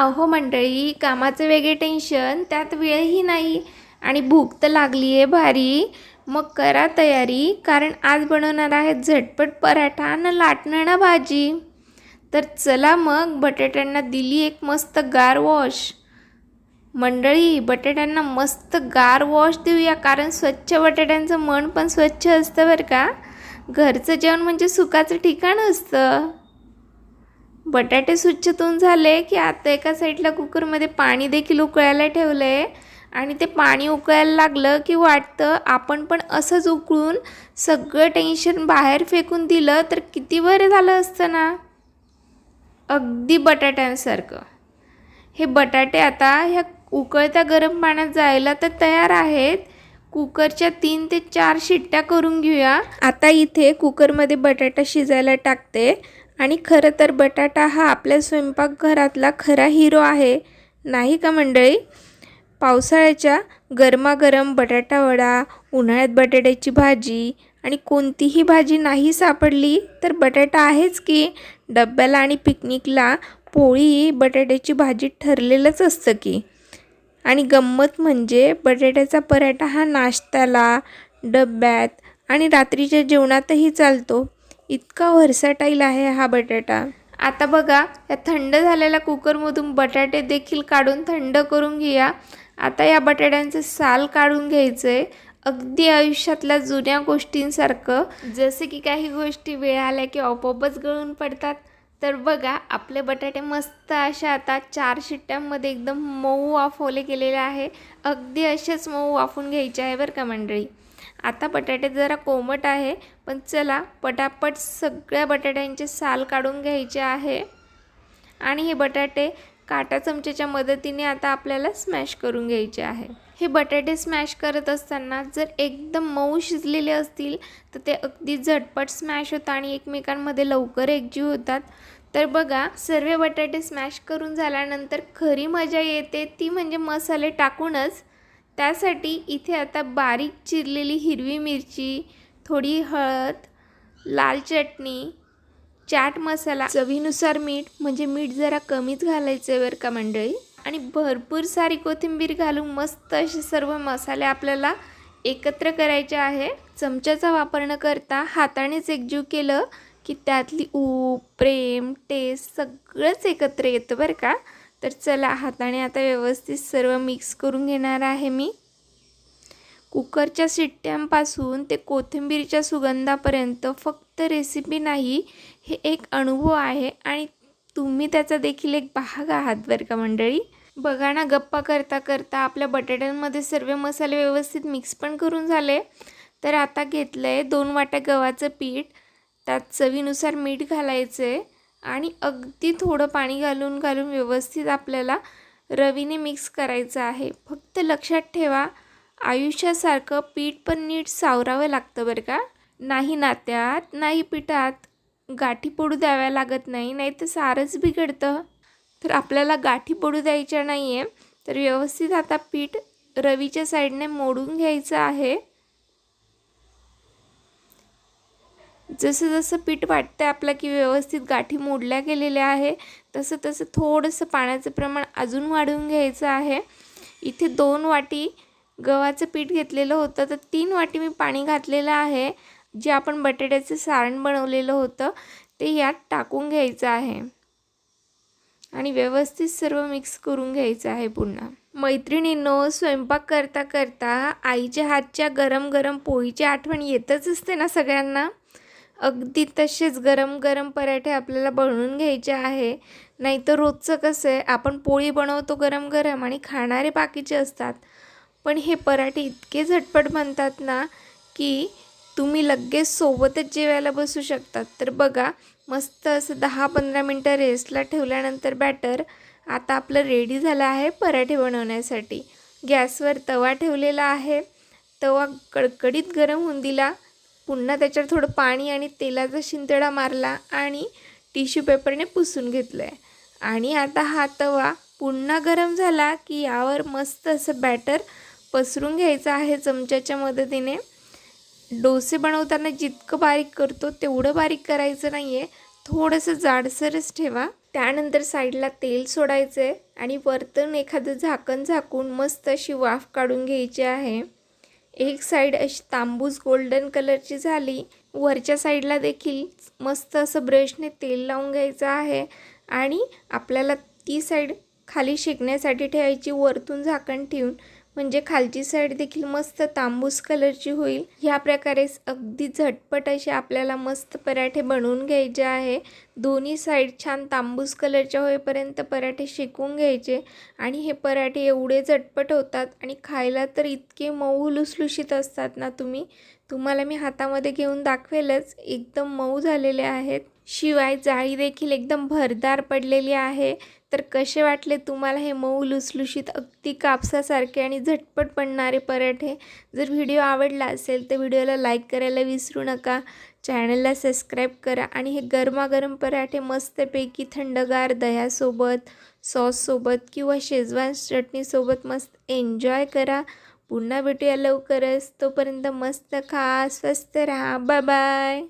अहो मंडळी कामाचं वेगळे टेन्शन त्यात वेळही नाही. आणि भूक तर लागली आहे भारी. मग करा तयारी कारण आज बनवणार आहे झटपट पराठा न लाटणं ना भाजी. तर चला मग बटाट्यांना दिली एक मस्त गार वॉश. मंडळी बटाट्यांना मस्त गार वॉश देऊया कारण स्वच्छ बटाट्यांचं मन पण स्वच्छ असतं बरं का. घरचं जेवण म्हणजे सुखाचं ठिकाण असतं. बटाटे स्वच्छ धुवून झाले की आता एका साईडला कुकरमध्ये पाणी देखील उकळायला ठेवलं आहे आणि ते पाणी उकळायला लागलं की वाटतं आपण पण असंच उकळून सगळं टेन्शन बाहेर फेकून दिलं तर किती बरं झालं असतं ना? अगदी बटाट्यांसारखं. हे बटाटे आता ह्या उकळत्या गरम पाण्यात जायला तर तयार आहेत. कुकरच्या तीन ते चार शिट्ट्या करून घेऊया. आता इथे कुकरमध्ये बटाटा शिजायला टाकते. आणि खरं तर बटाटा हा आपल्या स्वयंपाकघरातला खरा हिरो आहे. नाही का मंडळी? पावसाळ्याच्या गरमागरम बटाटावडा उन्हाळ्यात बटाट्याची भाजी आणि कोणतीही भाजी नाही सापडली तर बटाटा आहेच की? डब्याला आणि पिकनिकला पोळी बटाट्याची भाजी ठरलेलंच असतं की? आणि गंमत म्हणजे बटाट्याचा पराठा हा नाश्त्याला डब्यात आणि रात्रीच्या जेवणातही चालतो. इतका व्हर्साटाईल आहे हा बटाटा. आता बघा या थंड झालेल्या कुकरमधून बटाटे देखील काढून थंड करून घेऊया. आता या बटाट्यांचं साल काढून घ्यायचं आहे अगदी आयुष्यातल्या जुन्या गोष्टींसारखं. जसे की काही गोष्टी वेळ आल्या की आपोआपच गळून पडतात. तर बघा आपले बटाटे मस्त अशा आता चार शिट्ट्यांमध्ये एकदम मऊ वाफवले गेलेले आहे. अगदी असेच मऊ वाफून घ्यायचे आहे बरं का मंडळी? आता बटाटे जरा कोमट आहे पण चला पटापट सगळ्या बटाट्यांचे साल काढून घ्यायचे आहे. आणि हे बटाटे काटा चमच्याच्या मदतीने आता आपल्याला स्मॅश करून घ्यायचे आहे. हे बटाटे स्मॅश करत असताना जर एकदम मऊ शिजलेले असतील तर ते अगदी झटपट स्मॅश होतात आणि एकमेकांमध्ये लवकर एकजीव होतात. तर बघा सर्व बटाटे स्मॅश करून झाल्यानंतर खरी मजा येते ती म्हणजे मसाले टाकूनच. त्यासाठी इथे आता बारीक चिरलेली हिरवी मिरची थोडी हळद लाल चटणी चाट मसाला चवीनुसार मीठ म्हणजे मीठ जरा कमीच घालायचं आहे बरं का मंडळी? आणि भरपूर सारी कोथिंबीर घालून मस्त असे सर्व मसाले आपल्याला एकत्र करायचे आहे. चमच्याचा वापर न करता हातानेच एकजीव केलं की त्यातली ऊप प्रेम टेस्ट सगळंच एकत्र येतं बरं का? तर चला हाताने आता व्यवस्थित सर्व मिक्स करून घेणार आहे मी. कुकरच्या शिट्ट्यांपासून ते कोथिंबीरच्या सुगंधापर्यंत फक्त रेसिपी नाही हे एक अनुभव आहे आणि तुम्ही त्याचा देखील एक भाग आहात बरं का मंडळी? बघा ना गप्पा करता करता आपल्या बटाट्यांमध्ये सर्व मसाले व्यवस्थित मिक्स पण करून झाले. तर आता घेतलं आहे दोन वाट्या गव्हाचं पीठ. त्यात चवीनुसार मीठ घालायचं आहे आणि अगदी थोडं पाणी घालून घालून व्यवस्थित आपल्याला रवीने मिक्स करायचं आहे. फक्त लक्षात ठेवा आयुष्यासारखं पीठ पण नीट सावरावं लागतं बरं का. नाही नात्यात नाही पिठात. गाठी पडू द्याव्या लागत नाही नाही तर सारंच बिघडतं. तर आपल्याला गाठी पडू द्यायच्या नाही आहे तर व्यवस्थित आता पीठ रवीच्या साईडने मोडून घ्यायचं आहे. जसं जसं पीठ वाटतं आपलं की व्यवस्थित गाठी मोडल्या गेलेल्या आहे तसं तसं थोडंसं पाण्याचं प्रमाण अजून वाढवून घ्यायचं आहे. इथे दोन वाटी गव्हाचं पीठ घेतलेलं होतं तर तीन वाटी मी पाणी घातलेलं आहे जे आपण बटाट्याचं सारण बनवलेलं होतं ते यात टाकून घ्यायचं आहे. आणि व्यवस्थित सर्व मिक्स करून घ्यायचं आहे पुन्हा. मैत्रिणींनो स्वयंपाक करता करता आईच्या हातच्या गरम गरम पोळीची आठवण येतच असते ना सगळ्यांना? अगदी तसेच गरम गरम पराठे आपल्याला बनवून घ्यायचे आहे. नाहीतर रोजचं कसं आहे आपण पोळी बनवतो गरम गरम आणि खाणारे बाकीचे असतात. पण हे पराठे इतके झटपट बनतात ना की तुम्ही लगेच सोबतच जेवायला बसू शकतात. तर बघा मस्त असं दहा पंधरा मिनटं रेस्टला ठेवल्यानंतर बॅटर आता आपलं रेडी झालं आहे पराठे बनवण्यासाठी. गॅसवर तवा ठेवलेला आहे. तवा कडकडीत गरम होऊन दिला. पुन्हा त्याच्यावर थोडं पाणी आणि तेलाचा शिंतडा मारला आणि टिश्यू पेपरने पुसून घेतलं आहे आणि आता हा तवा पुन्हा गरम झाला की यावर मस्त असं बॅटर पसरून घ्यायचं आहे चमच्याच्या मदतीने. डोसे बनवताना जितकं बारीक करतो तेवढं बारीक करायचं नाही आहे थोडंसं जाडसरच ठेवा. त्यानंतर साईडला तेल सोडायचं आहे आणि वरतून एखादं झाकण झाकून मस्त अशी वाफ काढून घ्यायची आहे. एक साईड अशी तांबूस गोल्डन कलरची झाली. वरच्या साईडला देखील मस्त असं ब्रशने तेल लावून घ्यायचं आहे. आणि आपल्याला ती साईड खाली शेकण्यासाठी ठेवायची वरतून झाकण ठेवून. म्हणजे खालची साईड देखील मस्त तांबूस कलरची होईल. ह्या प्रकारे अगदी झटपट असे आपल्याला मस्त पराठे बनवून घ्यायचे आहे. दोन्ही साईड छान तांबूस कलरच्या होईपर्यंत पराठे शेकून घ्यायचे. आणि हे पराठे एवढे झटपट होतात आणि खायला तर इतके मऊ लुसलुशीत असतात ना तुम्ही. तुम्हाला मी हातामध्ये घेऊन दाखवेलच. एकदम मऊ झालेले आहेत. शिवाय जाळी देखील एकदम भरदार पडलेली आहे. तर कसे वाटले तुम्हाला हे मऊ लुसलुशीत अगदी कापसासारखे आणि झटपट पडणारे पराठे? जर व्हिडिओ आवडला असेल तर व्हिडिओला लाईक करायला विसरू नका. चॅनलला सबस्क्राईब करा आणि हे गरमागरम पराठे मस्तपैकी थंडगार दह्यासोबत सॉससोबत किंवा शेजवान चटणीसोबत मस्त एन्जॉय करा. पुन्हा भेटूया लवकरच. तोपर्यंत मस्त खा स्वस्त राहा. Bye bye.